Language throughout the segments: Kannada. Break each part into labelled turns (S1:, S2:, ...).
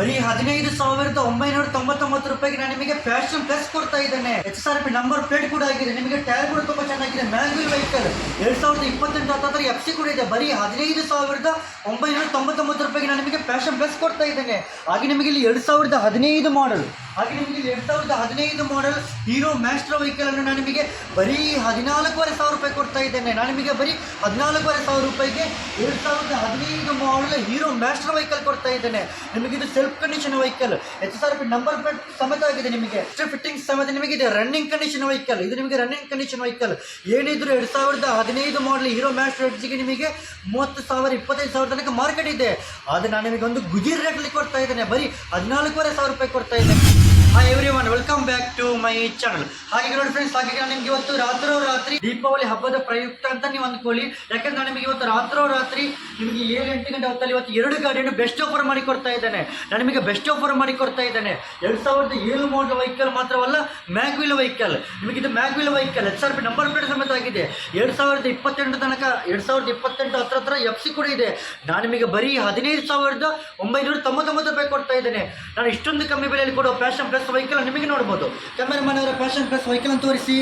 S1: ಬರೀ ಹದಿನೈದು ಸಾವಿರದ ಒಂಬೈನೂರ ತೊಂಬತ್ತೊಂಬತ್ತು ರೂಪಾಯಿಗೆ ನಾನು ನಿಮಗೆ ಫ್ಯಾಷನ್ ಪ್ಲಸ್ ಕೊಡ್ತಾ ಇದ್ದೇನೆ. H R P number plate ಕೂಡ ಆಗಿದೆ. ನಿಮಗೆ ಟೈರ್ ಕೂಡ ತುಂಬಾ ಚೆನ್ನಾಗಿದೆ. ಮ್ಯಾನ್ಯುವಲ್ ವೆಹಿಕಲ್ ಎರಡ್ ಸಾವಿರದ ಇಪ್ಪತ್ತೆಂಟು ಹತ್ತತ್ರ ಎಫ್ ಸಿ ಕೂಡ ಇದೆ. ಬರೀ ಹದಿನೈದು ಸಾವಿರದ ಒಂಬೈನೂರ ತೊಂಬತ್ತೊಂಬತ್ತು ರೂಪಾಯಿಗೆ ನಾನು ನಿಮಗೆ ಫ್ಯಾಷನ್ ಪ್ಲಸ್ ಕೊಡ್ತಾ ಇದ್ದೇನೆ. ಹಾಗೆ ನಿಮಗೆ ಇಲ್ಲಿ ಎರಡ್ ಸಾವಿರದ ಹದಿನೈದು ಮಾಡಲ್ ಹಾಗೆ ನಿಮಗೆ ಎರಡ್ ಸಾವಿರದ ಹದಿನೈದು ಮಾಡಲ್ ಹೀರೋ ಮ್ಯಾಸ್ಟ್ರೋ ವೆಹಿಕಲ್ ಅನ್ನು ನಾನು ನಿಮಗೆ ಬರೀ ಹದಿನಾಲ್ಕೂವರೆ ಸಾವಿರ ರೂಪಾಯಿ ಕೊಡ್ತಾ ಇದ್ದೇನೆ. ನಾನು ನಿಮಗೆ ಬರೀ ಹದಿನಾಲ್ಕೂವರೆ ಸಾವಿರ ರೂಪಾಯಿಗೆ ಎರಡ್ ಸಾವಿರದ ಹದಿನೈದು ಮಾಡಲ್ ಹೀರೋ ಮ್ಯಾಸ್ಟ್ರೋ ವೆಹಿಕಲ್ ಕೊಡ್ತಾ ಇದ್ದೇನೆ. ನಿಮಗೆ ಇದು self condition vehicle H S R P number plate ಸಮೇತ ಆಗಿದೆ ನಿಮಗೆ. ಫಿಟ್ಟಿಂಗ್ ಸಮೇತ ನಿಮಗೆ ಇದು. ರನ್ನಿಂಗ್ ಕಂಡೀಷನ್ ವೆಹಿಕಲ್ ಇದು ನಿಮಗೆ ರನ್ನಿಂಗ್ ಕಂಡೀಷನ್ ವೆಹಿಕಲ್ ಏನಿದ್ರು ಎರಡ್ ಸಾವಿರದ ಹದಿನೈದು ಮಾಡಲ್ ಹೀರೋ ಮ್ಯಾಸ್ಟ್ರೋ ಎಡ್ಜಿಗೆ ನಿಮಗೆ ಮೂವತ್ತು ಸಾವಿರ, ಇಪ್ಪತ್ತೈದು ಸಾವಿರ ತನಕ ಮಾರ್ಕೆಟ್ ಇದೆ. ಆದರೆ ನಾನು ನಿಮಗೆ ಒಂದು ಗುಜಿರ್ ರೇಟಲ್ಲಿ ಕೊಡ್ತಾ ಇದ್ದೇನೆ. ಬರೀ ಹದಿನಾಲ್ಕೂವರೆ ಸಾವಿರ ರೂಪಾಯಿ ಕೊಡ್ತಾ ಇದ್ದೇನೆ. Hi everyone welcome back to my channel ಹಾಗೆ ನೋಡಿ ಫ್ರೆಂಡ್ಸ್ ಹಾಗೆ ನಿಮ್ಗೆ ಇವತ್ತು ರಾತ್ರೋ ರಾತ್ರಿ ದೀಪಾವಳಿ ಹಬ್ಬದ ಪ್ರಯುಕ್ತ ಅಂತ ನೀವು ಅಂದ್ಕೊಳ್ಳಿ. ಯಾಕಂದ್ರೆ ನಿಮಗೆ ಇವತ್ತು ರಾತ್ರೋ ರಾತ್ರಿ ನಿಮಗೆ ಏಳು, ಎಂಟು ಗಂಟೆ ಹೊತ್ತಲ್ಲಿ ಇವತ್ತು ಎರಡು ಗಾಡಿಯನ್ನು ಬೆಸ್ಟ್ ಆಫರ್ ಮಾಡಿ ಕೊಡ್ತಾ ಇದ್ದಾನೆ. ನಾನು ನಿಮಗೆ ಬೆಸ್ಟ್ ಆಫರ್ ಮಾಡಿ ಕೊಡ್ತಾ ಇದ್ದಾನೆ. ಎರಡು ಸಾವಿರದ ಏಳು ಮೋಡ್ ವೆಹಿಕಲ್ ಮಾತ್ರವಲ್ಲ ಮ್ಯಾಗ್ವಿಲ್ ವೆಹಿಕಲ್ ನಿಮಗೆ ಇದು mag wheel vehicle H R P number plate ಸಮೇತ ಆಗಿದೆ. ಎರಡು ಸಾವಿರದ ಇಪ್ಪತ್ತೆಂಟು ತನಕ, ಎರಡು ಸಾವಿರದ ಇಪ್ಪತ್ತೆಂಟು ಹತ್ರ ಹತ್ರ ಎಫ್ ಸಿ ಕೂಡ ಇದೆ. ನಾನು ನಿಮಗೆ ಬರೀ ಹದಿನೈದು ಸಾವಿರದ ಒಂಬೈನೂರ ತೊಂಬತ್ತೊಂಬತ್ತು ರೂಪಾಯಿ ಕೊಡ್ತಾ ಇದ್ದೇನೆ. ನಾನು ಇಷ್ಟೊಂದು ಕಮ್ಮಿ ಬೆಲೆಯಲ್ಲಿ ಕೊಡೋ ಫ್ಯಾಷನ್ ಪ್ಲಸ್ ವೆಹಿಕಲ್ ನಿಮಗೆ ನೋಡ್ಬೋದು. ಕ್ಯಾಮರಾಮನ್ ಅವರ ಫ್ಯಾಷನ್ ಪ್ಲಸ್ ವೆಹಿಕಲ್ ತೋರಿಸಿ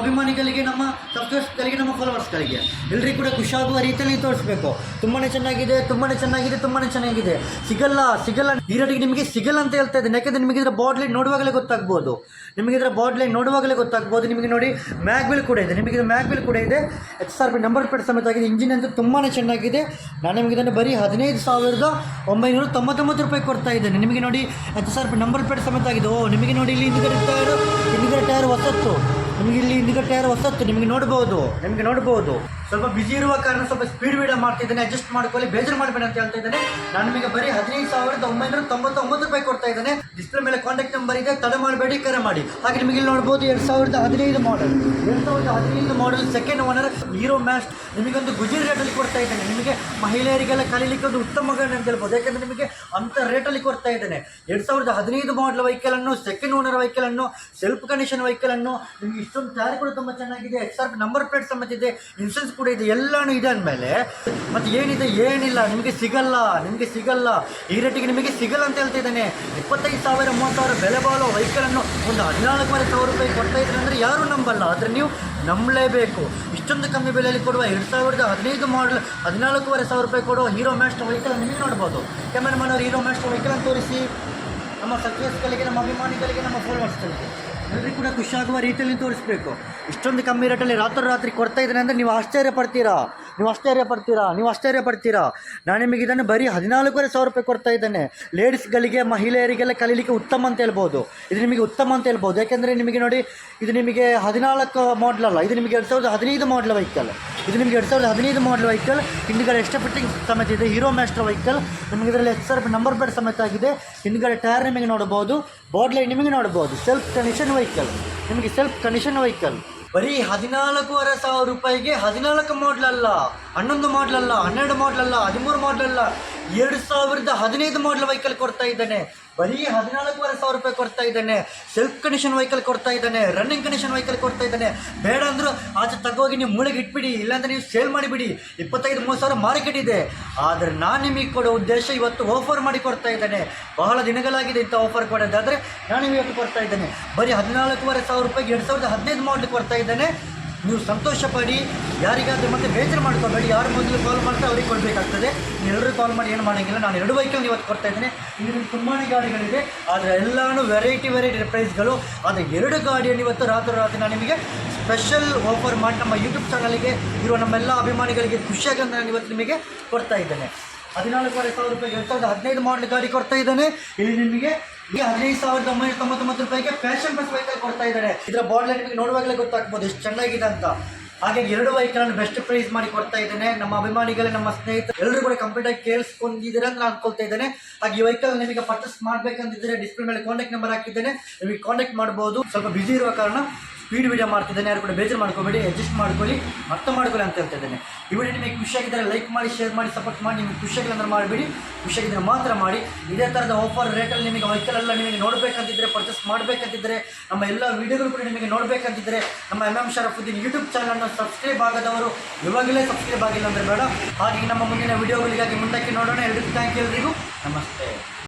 S1: ಅಭಿಮಾನಿಗಳಿಗೆ ನಮ್ಮ ಸಬ್ಸ್ಕ್ರೈಬರ್ಸ್ಗಳಿಗೆ ನಮ್ಮ ಫಾಲೋವರ್ಸ್ಗಳಿಗೆ ಎಲ್ಲರಿಗೂ ಕೂಡ ಖುಷಿಯಾಗುವ ರೀತಿಯಲ್ಲಿ ತೋರಿಸ್ಬೇಕು. ತುಂಬಾ ಚೆನ್ನಾಗಿದೆ ತುಂಬಾ ಚೆನ್ನಾಗಿದೆ ತುಂಬಾ ಚೆನ್ನಾಗಿದೆ. ಸಿಗಲ್ಲ ಸಿಗಲ್ಲ. ಈ ನಿಮಗೆ ಸಿಗಲ್ಲ ಅಂತ ಹೇಳ್ತಾ ಇದ್ದೇನೆ. ಯಾಕೆಂದ್ರೆ ನಿಮಗೆ ಇದರ ಬಾಟ್ಲಿ ನೋಡುವಾಗಲೇ ಗೊತ್ತಾಗ್ಬೋದು. ನಿಮಗೆ ಇದರ ಬಾಟ್ಲಿ ನೋಡುವಾಗಲೇ ಗೊತ್ತಾಗ್ಬೋದು. ನಿಮಗೆ ನೋಡಿ ಮ್ಯಾಗ್ವಿಲ್ ಕೂಡ ಇದೆ. ನಿಮಗೆ ಇದು ಕೂಡ ಇದೆ. H R P number plate ಸಮೇತ ಆಗಿದೆ. ಇಂಜಿನ್ ಅಂತೂ ತುಂಬಾ ಚೆನ್ನಾಗಿದೆ. ನಾನು ನಿಮಗೆ ಇದನ್ನು ಬರೀ ಹದಿನೈದು ಸಾವಿರದ ಒಂಬೈನೂರ ತೊಂಬತ್ತೊಂಬತ್ತು ರೂಪಾಯಿ ಕೊಡ್ತಾ ಇದ್ದೇನೆ. ನಿಮಗೆ ನೋಡಿ H R P number plate ಸಮೇತ ಆಗಿದೆ. ಓ, ನಿಮಗೆ ನೋಡಿ ಇಲ್ಲಿ ಹಿಂದ್ಗಡೆ ಟೈರ್ ಹಿಂದ್ಗಡೆ ಟೈರ್ ಹೊಸತ್ತು. ನಿಮಗೆ ಇಲ್ಲಿ ಹಿಂದ್ಗಡೆ ಟೈರ್ ಹೊಸತ್ತು ನಿಮಗೆ ನೋಡ್ಬೋದು ನಿಮಗೆ ನೋಡ್ಬೋದು. ಸ್ವಲ್ಪ ಬಿಜಿ ಇರುವ ಕಾರಣ ಸ್ವಲ್ಪ ಸ್ಪೀಡ್ ವೀಡಿಯೋ ಮಾಡ್ತಿದ್ದೇನೆ ಅಡ್ಜಸ್ಟ್ ಮಾಡ್ಕೊಳ್ಳಿ, ಬೇಜಾರು ಮಾಡಬೇಡ ಅಂತ ಹೇಳ್ತಾ ಇದ್ದೇನೆ. ನಾನು ನಿಮಗೆ ಬರೀ ಹದಿನೈದು ಸಾವಿರದ ಒಂಬೈನೂರ ತೊಂಬತ್ತೊಂಬತ್ತು ರೂಪಾಯಿ ಕೊಡ್ತಾ ಇದ್ದೇನೆ. ಡಿಸ್ಪ್ಲೇ ಮೇಲೆ ಕಾಂಟ್ಯಾಕ್ಟ್ ನಂಬರ್ ಇದೆ, ತಡೆ ಮಾಡಬೇಡಿ, ಕರೆ ಮಾಡಿ. ಹಾಗೆ ನಿಮಗೆ ಇಲ್ಲಿ ನೋಡ್ಬೋದು ಎರಡು ಸಾವಿರದ ಹದಿನೈದು ಮಾಡಲ್ ಎರಡು ಸಾವಿರದ ಹದಿನೈದು ಮಾಡಲ್ ಸೆಕೆಂಡ್ ಓನರ್ ಹೀರೋ ಮ್ಯಾಸ್ಟ್ ನಿಮಗೊಂದು ಗುಜಿರ್ ರೇಟಲ್ಲಿ ಕೊಡ್ತಾ ಇದ್ದೇನೆ. ನಿಮಗೆ ಮಹಿಳೆಯರಿಗೆಲ್ಲ ಕಲೀಲಿಕ್ಕೆ ಒಂದು ಉತ್ತಮ ಅಂತ ಹೇಳ್ಬೋದು. ಯಾಕಂದ್ರೆ ನಿಮಗೆ ಅಂತ ರೇಟಲ್ಲಿ ಕೊಡ್ತಾ ಇದ್ದೇನೆ. ಎರಡು ಸಾವಿರದ ಹದಿನೈದು ಮಾಡಲ್ ವೆಹಿಕಲ್ ಅನ್ನು ಸೆಕೆಂಡ್ ಓನರ್ ವೆಹಿಕಲ್ ಅನ್ನು ಸೆಲ್ಫ್ ಕಂಡೀಷನ್ ವೆಹಿಕಲ್ ಅನ್ನು ನಿಮಗೆ ಇಷ್ಟೊಂದು ತಯಾರಿ ಕೂಡ ತುಂಬ ಚೆನ್ನಾಗಿದೆ. ಎಕ್ಸ್ ಆರ್ ನಂಬರ್ ಪ್ಲೇಟ್ ಸಮೇತ ಇದೆ ಇನ್ಸೂರೆನ್ಸ್ ಕೂಡ ಇದೆ, ಎಲ್ಲಾನು ಇದೆ ಅಂದಮೇಲೆ, ಮತ್ತೆ ಏನಿದೆ, ಏನಿಲ್ಲ, ನಿಮಗೆ ಸಿಗಲ್ಲ ನಿಮಗೆ ಸಿಗಲ್ಲ, ಈ ರೇಟಿಗೆ ನಿಮಗೆ ಸಿಗಲ್ಲ ಅಂತ ಹೇಳ್ತಾ ಇದ್ದಾನೆ. ಇಪ್ಪತ್ತೈದು ಸಾವಿರ, ಮೂವತ್ತು ಸಾವಿರ ಬೆಲೆ ಬಾಳೋ ವೆಹಿಕಲ್ ಅನ್ನು ಒಂದು ಹದಿನಾಲ್ಕೂವರೆ ಸಾವಿರ ರೂಪಾಯಿ ಕೊಡ್ತಾ ಇದ್ದಾರೆ ಅಂದರೆ ಯಾರು ನಂಬಲ್ಲ. ಆದರೆ ನೀವು ನಂಬಲೇಬೇಕು. ಇಷ್ಟೊಂದು ಕಮ್ಮಿ ಬೆಲೆಯಲ್ಲಿ ಕೊಡುವ ಎರಡು ಸಾವಿರದ ಹದಿನೈದು ಮಾಡಲ್ ಹದಿನಾಲ್ಕೂವರೆ ಸಾವಿರ ರೂಪಾಯಿ ಕೊಡುವ ಹೀರೋ ಮ್ಯಾಸ್ಟರ್ ವೆಹಿಕಲ್ ನಿಮಗೆ ನೋಡ್ಬೋದು. ಕ್ಯಾಮರಾಮನ್ ಅವರು ಹೀರೋ ಮ್ಯಾಸ್ಟರ್ ವೆಹಿಕಲ್ ತೋರಿಸಿ, ನಮ್ಮ ಸಕ್ಸಸ್ಗಳಿಗೆ ನಮ್ಮ ಅಭಿಮಾನಿಗಳಿಗೆ, ನಮ್ಮ ಫಾಲೋವರ್ಸ್ಗಳಿಗೆ ಎಲ್ಲರಿಗೂ ಕೂಡ ಖುಷಿಯಾಗುವ ರೀತಿಯಲ್ಲಿ ತೋರಿಸಬೇಕು. ಇಷ್ಟೊಂದು ಕಮ್ಮಿ ರೇಟಲ್ಲಿ ರಾತ್ರಿ ರಾತ್ರಿ ಕೊಡ್ತಾ ಇದ್ದೀನಿ ಅಂದರೆ ನೀವು ಆಶ್ಚರ್ಯ ಪಡ್ತೀರಾ? ನೀವು ಆಶ್ಚರ್ಯ ಪಡ್ತೀರಾ? ನೀವು ಆಶ್ಚರ್ಯ ಪಡ್ತೀರಾ? ನಾನು ನಿಮಗೆ ಇದನ್ನು ಬರೀ ಹದಿನಾಲ್ಕೂವರೆ ಸಾವಿರ ರೂಪಾಯಿ ಕೊಡ್ತಾ ಇದ್ದೇನೆ. ಲೇಡೀಸ್ಗಳಿಗೆ, ಮಹಿಳೆಯರಿಗೆಲ್ಲ ಕಲೀಲಿಕ್ಕೆ ಉತ್ತಮ ಅಂತ ಹೇಳ್ಬೋದು. ಇದು ನಿಮಗೆ ಉತ್ತಮ ಅಂತ ಹೇಳ್ಬೋದು. ಯಾಕೆಂದರೆ ನಿಮಗೆ ನೋಡಿ, ಇದು ನಿಮಗೆ ಹದಿನಾಲ್ಕು ಮಾಡಲ್ ಅಲ್ಲ. ಇದು ನಿಮಗೆ ಎರಡು ಸಾವಿರದ ಹದಿನೈದು ಮಾಡಲ್ ವೆಹಿಕಲ್ ಇದು ನಿಮಗೆ ಎರಡು ಸಾವಿರದ ಹದಿನೈದು ಮಾಡಲ್ ವೆಹಿಕಲ್ ಹಿಂದ್ಗಡೆ ಎಕ್ಸ್ಟ್ರಾ ಫಿಟ್ಟಿಂಗ್ ಸಮೇತ ಇದೆ? ಹೀರೋ ಮ್ಯಾಸ್ಟರ್ ವೆಹಿಕಲ್ ನಿಮಗೆ ಇದರಲ್ಲಿ ಎಕ್ಸ್ ಆರ್ ನಂಬರ್ ಪ್ಲೇಟ್ ಸಮೇತ ಆಗಿದೆ. ಹಿಂದ್ಗಡೆ ಟೈರ್ ನಿಮಗೆ ನೋಡ್ಬೋದು ಬೋರ್ಡ್ ಲೈಟ್ ನಿಮಗೆ ನೋಡ್ಬೋದು ಸೆಲ್ಫ್ ಕಂಡೀಷನ್ ವೆಹಿಕಲ್ ನಿಮಗೆ ಸೆಲ್ಫ್ ಕಂಡೀಷನ್ ವೆಹಿಕಲ್ ಬರೀ ಹದಿನಾಲ್ಕೂವರೆ ಸಾವಿರ ರೂಪಾಯಿಗೆ ಹದಿನಾಲ್ಕು ಮಾಡ್ಲಲ್ಲ ಹನ್ನೊಂದು ಮಾಡ್ಲಲ್ಲ ಹನ್ನೆರಡು ಮಾಡ್ಲಲ್ಲ ಹದಿಮೂರು ಮಾಡಲ್ ಅಲ್ಲ. ಎರಡು ಸಾವಿರದ ಹದಿನೈದು ಮಾಡಲ್ ವೆಹಿಕಲ್ ಕೊಡ್ತಾ ಇದ್ದಾನೆ. ಬರೀ ಹದಿನಾಲ್ಕೂವರೆ ಸಾವಿರ ರೂಪಾಯಿ ಕೊಡ್ತಾ ಇದ್ದಾನೆ. ಸೆಲ್ಫ್ ಕಂಡೀಷನ್ ವೆಹಿಕಲ್ ಕೊಡ್ತಾ ಇದ್ದಾನೆ. ರನ್ನಿಂಗ್ ಕಂಡೀಷನ್ ವೆಹಿಕಲ್ ಕೊಡ್ತಾ ಇದ್ದಾನೆ. ಬೇಡ ಅಂದರೂ ಆಚೆ ತಗೋಗಿ ನೀವು ಮುಳುಗಿ ಇಟ್ಬಿಡಿ, ಇಲ್ಲಾಂದ್ರೆ ನೀವು ಸೇಲ್ ಮಾಡಿಬಿಡಿ. ಇಪ್ಪತ್ತೈದು, ಮೂವತ್ತು ಸಾವಿರ ಮಾರ್ಕೆಟ್ ಇದೆ. ಆದರೆ ನಾನು ನಿಮಗೆ ಕೊಡೋ ಉದ್ದೇಶ ಇವತ್ತು ಆಫರ್ ಮಾಡಿ ಕೊಡ್ತಾ ಇದ್ದಾನೆ. ಬಹಳ ದಿನಗಳಾಗಿದೆ ಇಂಥ ಆಫರ್ ಕೊಡೋದಾದರೆ ನಾನು ಇವತ್ತು ಕೊಡ್ತಾ ಇದ್ದೇನೆ. ಬರೀ ಹದಿನಾಲ್ಕೂವರೆ ಸಾವಿರ ರೂಪಾಯಿಗೆ ಎರಡು ಸಾವಿರದ ಹದಿನೈದು ಮಾಡಲ್ ಕೊಡ್ತಾ ಇದ್ದಾನೆ. ನೀವು ಸಂತೋಷ ಪಡಿ ಯಾರಿಗಾದ್ರೂ ಮತ್ತೆ ಬೇಜಾರು ಮಾಡ್ಕೋಬೇಡಿ, ಯಾರು ಮೊದಲು ಕಾಲ್ ಮಾಡ್ತಾರೆ ಅವ್ರಿಗೆ ಕೊಡಬೇಕಾಗ್ತದೆ. ಎಲ್ಲರೂ ಕಾಲ್ ಮಾಡಿ ಏನು ಮಾಡೋಂಗಿಲ್ಲ. ನಾನು ಎರಡು ಬೈಕಲ್ಲಿ ಇವತ್ತು ಕೊಡ್ತಾ ಇದ್ದೇನೆ. ಇದರಲ್ಲಿ ತುಂಬಾ ಗಾಡಿಗಳಿದೆ ಆದರೆ ಎಲ್ಲಾನು ವೆರೈಟಿ ವೆರೈಟಿ ಪ್ರೈಸ್ಗಳು ಆದರೆ ಎರಡು ಗಾಡಿಯನ್ನು ಇವತ್ತು ರಾತ್ರಿ ರಾತ್ರಿ ನಾನು ನಿಮಗೆ ಸ್ಪೆಷಲ್ ಆಫರ್ ಮಾಡಿ ನಮ್ಮ ಯೂಟ್ಯೂಬ್ ಚಾನಲ್ಗೆ ಇರುವ ನಮ್ಮೆಲ್ಲ ಅಭಿಮಾನಿಗಳಿಗೆ ಖುಷಿಯಾಗಿ ನಾನು ಇವತ್ತು ನಿಮಗೆ ಕೊಡ್ತಾ ಇದ್ದೇನೆ. ಹದಿನಾಲ್ಕೂವರೆ ಸಾವಿರ ರೂಪಾಯಿ ಎರಡು ಸಾವಿರದ ಹದಿನೈದು ಮಾಡಲ್ ಗಾಡಿ ಕೊಡ್ತಾ ಇದ್ದಾನೆ. ಇಲ್ಲಿ ನಿಮಗೆ ಈ ಹದಿನೈದು ಸಾವಿರದ ಒಂಬೈನೂರ ತೊಂಬತ್ತೊಂಬತ್ತು ರೂಪಾಯಿಗೆ ಫ್ಯಾಷನ್ ಬಸ್ ವೆಹಿಕಲ್ ಕೊಡ್ತಾ ಇದ್ದಾರೆ ಇದರ ಬಾಡಿ ನಿಮಗೆ ನೋಡುವಾಗಲೇ ಗೊತ್ತಾಗ್ಬೋದು ಎಷ್ಟು ಚೆನ್ನಾಗಿದೆ ಅಂತ. ಹಾಗೆ ಎರಡು ವೆಹಿಕಲ್ ಬೆಸ್ಟ್ ಪ್ರೈಸ್ ಮಾಡಿ ಕೊಡ್ತಾ ಇದ್ದೇನೆ. ನಮ್ಮ ಅಭಿಮಾನಿಗಳೇ, ನಮ್ಮ ಸ್ನೇಹಿತರು ಎಲ್ಲರೂ ಕೂಡ ಕಂಪ್ಲೀಟ್ ಆಗಿ ಕೇಳಿಸ್ಕೊಂಡಿದ್ದೀರಾ ಅಂತ ನಾನು ಅನ್ಕೊಳ್ತಾ ಇದ್ದೇನೆ. ಹಾಗೆ ಈ ವೆಹಿಕಲ್ ನಿಮಗೆ ಪರ್ಚೇಸ್ ಮಾಡಬೇಕಂತಿದ್ರೆ ಡಿಸ್ಪ್ಲೇ ಮೇಲೆ ಕಾಂಟ್ಯಾಕ್ಟ್ ನಂಬರ್ ಹಾಕಿದ್ದೇನೆ. ನಿಮಗೆ ಕಾಂಟ್ಯಾಕ್ಟ್ ಮಾಡಬಹುದು ಸ್ವಲ್ಪ ಬಿಸಿ ಇರುವ ಕಾರಣ ಸ್ಪೀಡ್ ವೀಡಿಯೋ ಮಾಡ್ತಿದ್ದೇನೆ, ಯಾರು ಕೂಡ ಬೇಜಾರು ಮಾಡ್ಕೋಬೇಡಿ ಅಡ್ಜಸ್ಟ್ ಮಾಡ್ಕೊಳ್ಳಿ ಅರ್ಥ ಮಾಡ್ಕೊಳ್ಳಿ ಅಂತ ಹೇಳ್ತಾ ಇದ್ದೇನೆ. ಈ ವಿಡಿಯೋ ನಿಮಗೆ ಖುಷಿಯಾಗಿದ್ದರೆ ಲೈಕ್ ಮಾಡಿ ಶೇರ್ ಮಾಡಿ ಸಪೋರ್ಟ್ ಮಾಡಿ, ನಿಮಗೆ ಖುಷಿಯಾಗಿಲ್ಲ ಅಂದ್ರೆ ಮಾಡಬೇಡಿ ಖುಷಿಯಾಗಿದ್ದರೆ ಮಾತ್ರ ಮಾಡಿ. ಇದೇ ಥರದ ಆಫರ್ ರೇಟಲ್ಲಿ ನಿಮಗೆ ವೆಹಿಕಲ್ ಎಲ್ಲ ನಿಮಗೆ ನೋಡಬೇಕಂತಿದ್ದರೆ ಪರ್ಚೇಸ್ ಮಾಡಬೇಕಂತಿದ್ದರೆ ನಮ್ಮ ಎಲ್ಲ ವೀಡಿಯೋಗಳು ಕೂಡ ನಿಮಗೆ ನೋಡಬೇಕಂತಿದ್ದರೆ ನಮ್ಮ ಎಂ ಎಂ ಶರಫುದ್ದೀನ್ ಯೂಟ್ಯೂಬ್ ಚಾನಲ್ನ ಸಬ್ಸ್ಕ್ರೈಬ್ ಆಗದವರು ಇವಾಗಲೇ ಸಬ್ಸ್ಕ್ರೈಬ್ ಆಗಿಲ್ಲ ಅಂದರೆ ಬೇಡ. ಹಾಗೆ ನಮ್ಮ ಮುಂದಿನ ವೀಡಿಯೋಗಳಿಗಾಗಿ ಮುಂದಕ್ಕೆ ನೋಡೋಣ. ಎಲ್ರಿಗೂ ಥ್ಯಾಂಕ್ ಯು ಎಲ್ರಿಗೂ. ನಮಸ್ತೆ.